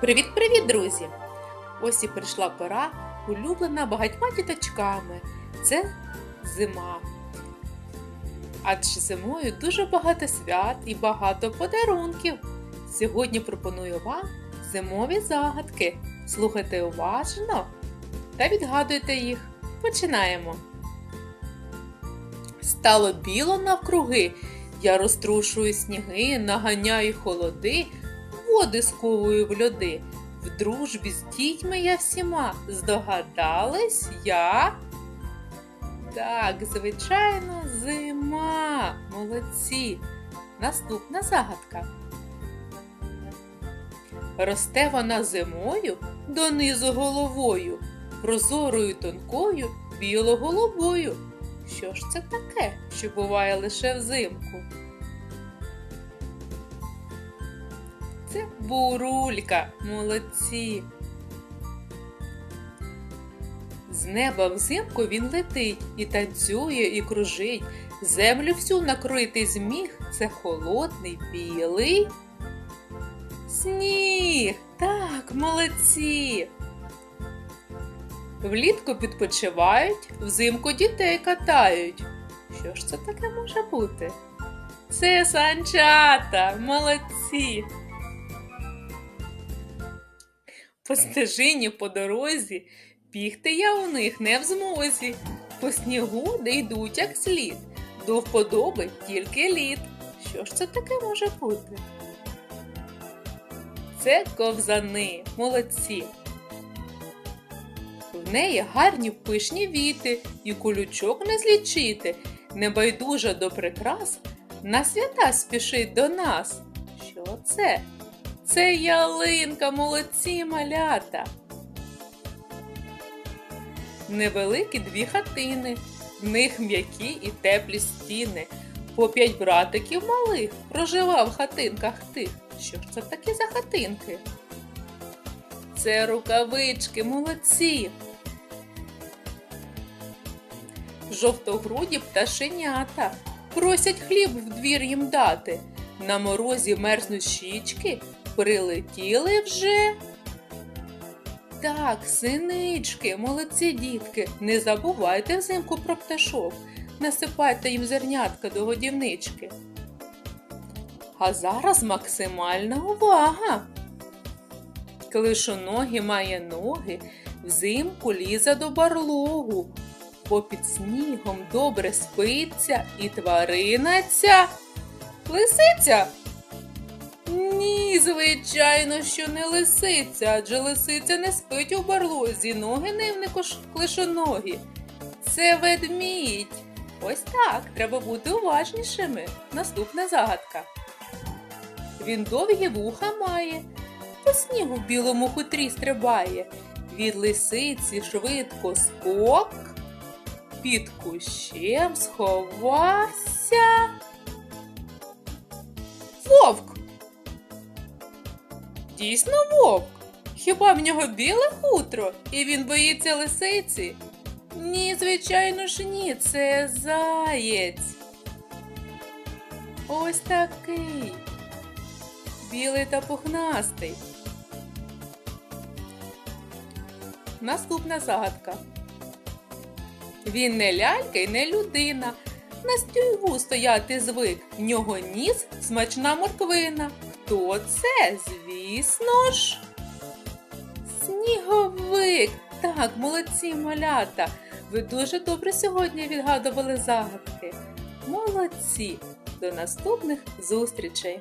Привіт-привіт, друзі! Ось і прийшла пора, улюблена багатьма діточками. Це зима. Адже зимою дуже багато свят і багато подарунків. Сьогодні пропоную вам зимові загадки. Слухайте уважно та відгадуйте їх. Починаємо. Стало біло навкруги. Я розтрушую сніги, наганяю холоди, води сковую в льоди. В дружбі з дітьми я всіма. Здогадались я? Так, звичайно, зима. Молодці. Наступна загадка. Росте вона зимою донизу головою, прозорою тонкою, біло-голубою. Що ж це таке, що буває лише взимку? Бурулька, молодці. З неба взимку він летить і танцює, і кружить. Землю всю накрити зміг. Це холодний білий. Сніг. Так, молодці. Влітку відпочивають, взимку дітей катають. Що ж це таке може бути? Це санчата, молодці. По стежині, по дорозі, бігти я у них не в змозі. По снігу де йдуть як слід, до вподоби тільки лід. Що ж це таке може бути? Це ковзани, молодці. В неї гарні пишні віти, і колючок не злічити. Небайдужа до прикрас, на свята спішить до нас. Що це? Це ялинка, молодці малята. Невеликі дві хатини, в них м'які і теплі стіни. По п'ять братиків малих проживав в хатинках тих. Що ж це такі за хатинки? Це рукавички, молодці. Жовтогруді пташенята просять хліб в двір їм дати. На морозі мерзнуть щічки, прилетіли вже. Так, синички, молодці дітки, не забувайте взимку про пташок, насипайте їм зернятка до годівнички. А зараз максимальна увага. Клишоногі має ноги, взимку лізе до барлогу, бо під снігом добре спиться і тварина ця. Лисиця? Ні, звичайно, що не лисиця, адже лисиця не спить у барлозі, ноги ним клишоногі. Це ведмідь. Ось так, треба бути уважнішими. Наступна загадка. Він довгі вуха має, по снігу білому хутрі стрибає. Від лисиці швидко скок, під кущем сховався. Вовк. Дійсно вовк. Хіба в нього біле хутро, і він боїться лисиці? Ні, звичайно ж ні, це заєць. Ось такий. Білий та пухнастий. Наступна загадка. Він не лялька й не людина. На стюйгу стояти звик. В нього ніс смачна морквина. Хто це? Звісно ж. Сніговик. Так, молодці малята. Ви дуже добре сьогодні відгадували загадки. Молодці! До наступних зустрічей!